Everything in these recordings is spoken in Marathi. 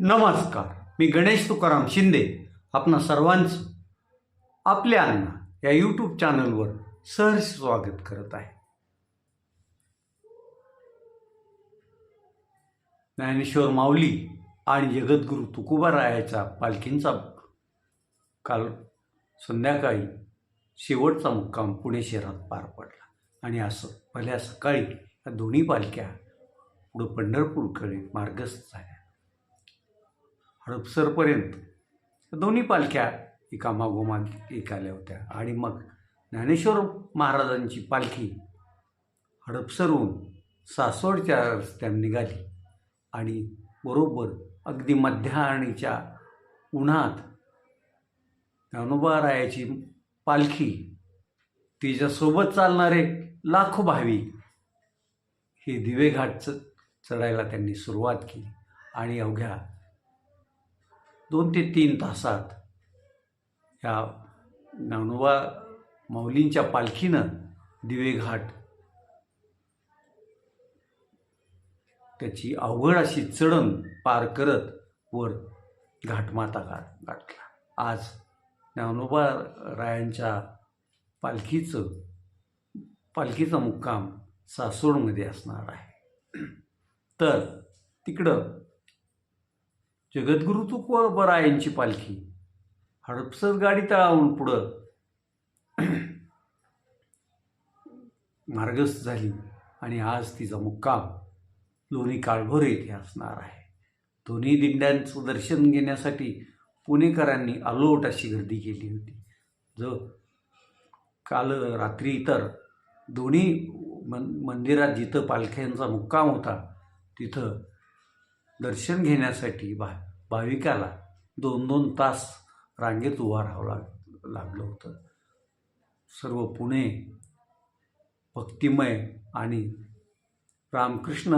नमस्कार. मी गणेश तुकाराम शिंदे आपणा सर्वांचं आपल्या अण्णा या यूट्यूब चॅनलवर सहर्ष स्वागत करत आहे. ज्ञानेश्वर माऊली आणि जगद्गुरू तुकोबारायाच्या पालखींचा काल संध्याकाळी शेवटचा मुक्काम पुणे शहरात पार पडला. आणि असं पहिल्या सकाळी या दोन्ही पालख्या पुढं पंढरपूरकडे मार्गस्थ झाल्या. हडपसरपर्यंत. दोन्ही पालख्या एका मागोमाग एक आल्या होत्या. आणि मग ज्ञानेश्वर महाराजांची पालखी हडपसरहून सासवडच्या रस्त्याने निघाली. आणि बरोबर अगदी मध्याणीच्या उन्हात ज्ञानोबारायाची पालखी तिच्यासोबत चालणारे लाखो भाविक हे दिवेघाट च चढायला त्यांनी सुरुवात केली. आणि अवघ्या दोन ते तीन तासात ह्या ज्ञानोबा माऊलींच्या पालखीनं दिवेघाट त्याची अवघड अशी चढण पार करत वर घाटमाता गाठ गाठला. आज ज्ञानोबा रायांच्या पालखीचं पालखीचा मुक्काम सासवडमध्ये असणार आहे. तर तिकडं जगद्गुरु तुकोबरायांची पालखी. हडपसर गाडी तळावून पुढं. मार्गस्थ झाली आणि आज तिचा मुक्काम लोणी काळभोर येथे असणार आहे. दोन्ही दिंड्यांचं दर्शन घेण्यासाठी पुणेकरांनी अलोट अशी गर्दी केली होती. जो काल रात्री तर दोन्ही मन मंदिरात जिथं पालख्यांचा मुक्काम होता तिथं दर्शन घेण्यासाठी भा भाविकाला दोन दोन तास रांगेत उभा राहावं लाग लागलं होतं. सर्व पुणे भक्तिमय आणि रामकृष्ण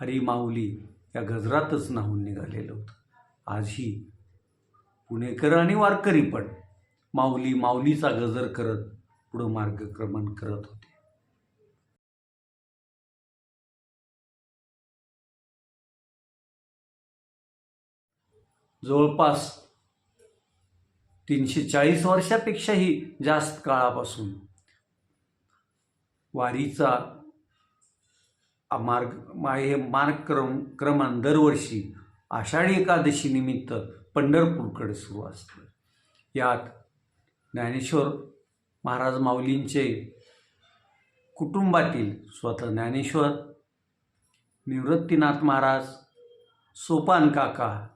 हरिमाऊली या गजरातच नाहून निघालेलं होतं. आजही पुणेकर आणि वारकरी पण माऊली माऊलीचा गजर करत पुढं मार्गक्रमण करत होते. जवळपास तीनशे चाळीस वर्षापेक्षाही जास्त काळापासून वारीचा मार्ग मा हे मार्गक्रम क्रमांक दरवर्षी आषाढी एकादशी निमित्त पंढरपूरकडे सुरू असतं. यात ज्ञानेश्वर महाराज माऊलींचे कुटुंबातील स्वतः ज्ञानेश्वर निवृत्तीनाथ महाराज सोपान काका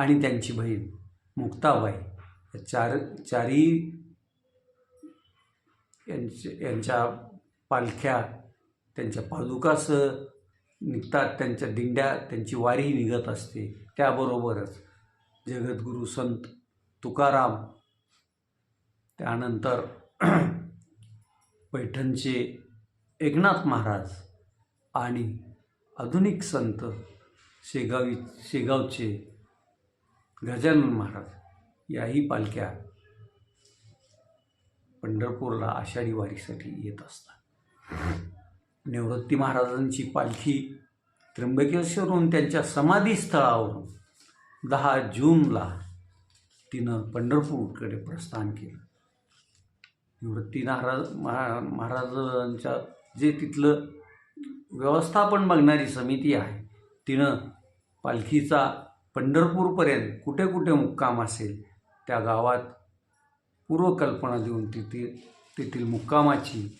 आणि त्यांची बहीण मुक्ताबाई. या चार चारही यांचे यांच्या पालख्या त्यांच्या पादुकासह निघतात त्यांच्या दिंड्या त्यांची वारी निघत असते. त्याबरोबरच जगद्गुरू संत तुकाराम त्यानंतर पैठणचे एकनाथ महाराज आणि आधुनिक संत शेगावी शेगावचे गजानन महाराज याही पालख्या पंढरपूरला आषाढी वारीसाठी येत असतात. निवृत्ती महाराजांची पालखी त्र्यंबकेश्वरून त्यांच्या समाधीस्थळावरून दहा जूनला तिनं पंढरपूरकडे प्रस्थान केलं. निवृत्ती महाराज महा महाराजांच्या जे तिथलं व्यवस्थापन बघणारी समिती आहे तिनं पालखीचा पंढरपूरपर्यंत कुठे कुठे मुक्काम असेल त्या गावात पूर्वकल्पना देऊन तिथे तेथील मुक्कामाची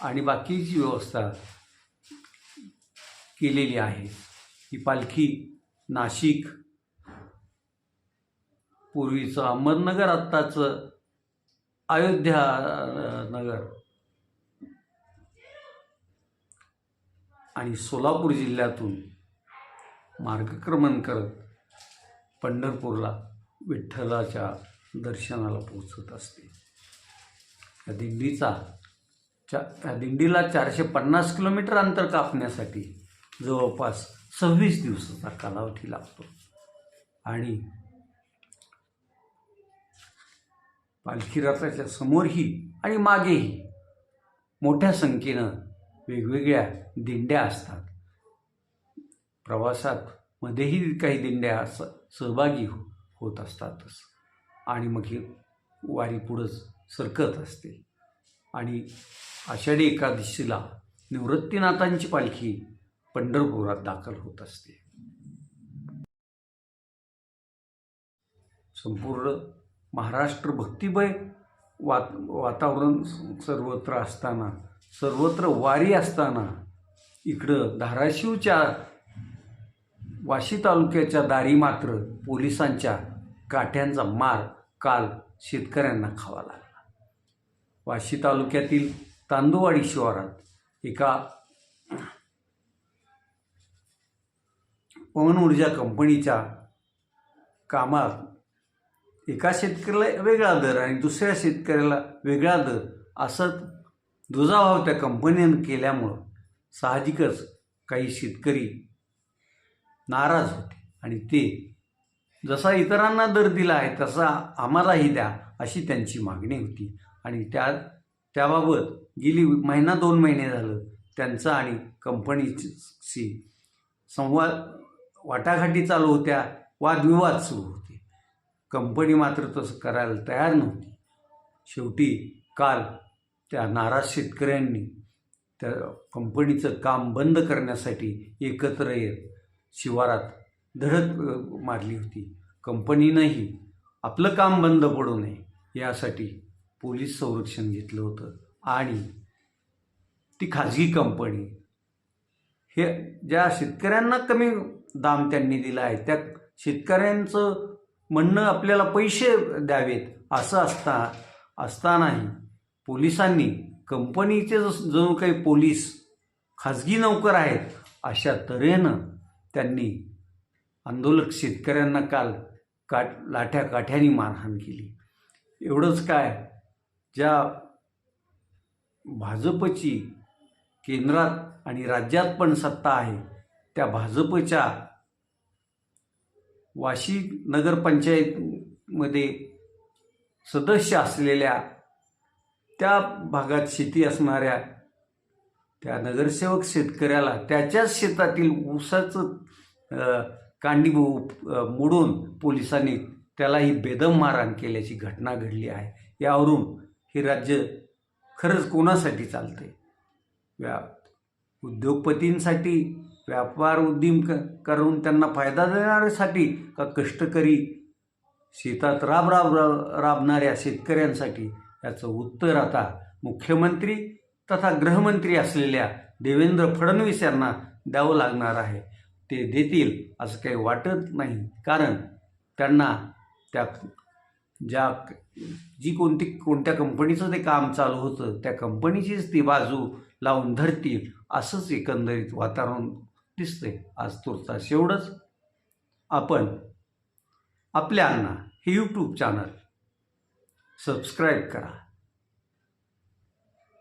आणि बाकीची व्यवस्था केलेली आहे. ही पालखी नाशिक पूर्वीचं अहमदनगर आत्ताचं अयोध्या नगर आणि सोलापूर जिल्ह्यातून मार्गक्रमण करत पंढरपूरला विठ्ठलाच्या दर्शनाला पोचत असते. या दिंडीचा चा या दिंडीला चारशे पन्नास किलोमीटर अंतर कापण्यासाठी जवळपास सव्वीस दिवसाचा कालावधी लागतो. आणि पालखी रथाच्या समोरही आणि मागेही मोठ्या संख्येनं वेगवेगळ्या दिंड्या असतात. प्रवासात मध्येही काही दिंड्या असतात सहभागी हो होत असतातच. आणि मग ही वारी पुढंच सरकत असते. आणि आषाढी एकादशीला निवृत्तीनाथांची पालखी पंढरपुरात दाखल होत असते. संपूर्ण महाराष्ट्र भक्तिमय वात वातावरण सर्वत्र असताना सर्वत्र वारी असताना इकडं धाराशिवच्या वाशी तालुक्याच्या दारी मात्र पोलिसांच्या काठ्यांचा मार काल शेतकऱ्यांना खावा लागला. वाशी तालुक्यातील तांदुवाडी शिवारात एका पवन ऊर्जा कंपनीच्या कामात एका शेतकऱ्याला वेगळा दर आणि दुसऱ्या शेतकऱ्याला वेगळा दर असं दुजाभाव त्या कंपनीनं केल्यामुळं साहजिकच काही शेतकरी नाराज होते. आणि ते जसा इतरांना दर दिला आहे तसा आम्हालाही द्या अशी त्यांची मागणी होती. आणि त्या त्याबाबत गेली महिना दोन महिने झालं त्यांचा आणि कंपनीची संवाद वाटाघाटी चालू होत्या वादविवाद सुरू होते. कंपनी मात्र तसं करायला तयार नव्हती. शेवटी काल त्या नाराज शेतकऱ्यांनी त्या कंपनीचं काम बंद करण्यासाठी एकत्र येत शिवारात धडक मारली होती. कंपनीनंही आपलं काम बंद पडू नये यासाठी पोलीस संरक्षण घेतलं होतं. आणि ती खाजगी कंपनी हे ज्या शेतकऱ्यांना कमी दाम त्यांनी दिला आहे त्या शेतकऱ्यांचं म्हणणं आपल्याला पैसे द्यावेत असं असता असतानाही पोलिसांनी कंपनीचे जस- जणू काही पोलीस खाजगी नोकर आहेत अशा तऱ्हेनं त्यांनी आंदोलक शेतकऱ्यांना काल काट लाठ्या काठ्याने मारहाण केली. एवढंच काय ज्या भाजपची केंद्रात आणि राज्यात पण सत्ता आहे त्या भाजपच्या वाशी नगरपंचायतमध्ये सदस्य असलेल्या त्या भागात शेती असणाऱ्या त्या नगरसेवक शेतकऱ्याला त्याच्याच शेतातील ऊसाचं कांडी मोडून पोलिसांनी त्यालाही बेदम मारहाण केल्याची घटना घडली आहे. यावरून हे राज्य खरंच कोणासाठी चालते व्या उद्योगपतींसाठी व्यापार उद्यम क करून त्यांना फायदा देणाऱ्यासाठी का कष्टकरी शेतात राब राब रा- राबणाऱ्या शेतकऱ्यांसाठी? याचं उत्तर आता मुख्यमंत्री तथा गृहमंत्री असलेल्या देवेंद्र फडणवीस यांना द्यावं लागणार आहे. ते देतील असं काही वाटत नाही. कारण त्यांना त्या ज्या जी कोणती कोणत्या कंपनीचं ते काम चालू होतं त्या कंपनीचीच ती बाजू लावून धरतील असंच एकंदरीत वातावरण दिसते आज तुर्तास एवढंच आपण आपल्यांना हे यूट्यूब चॅनल सबस्क्राईब करा.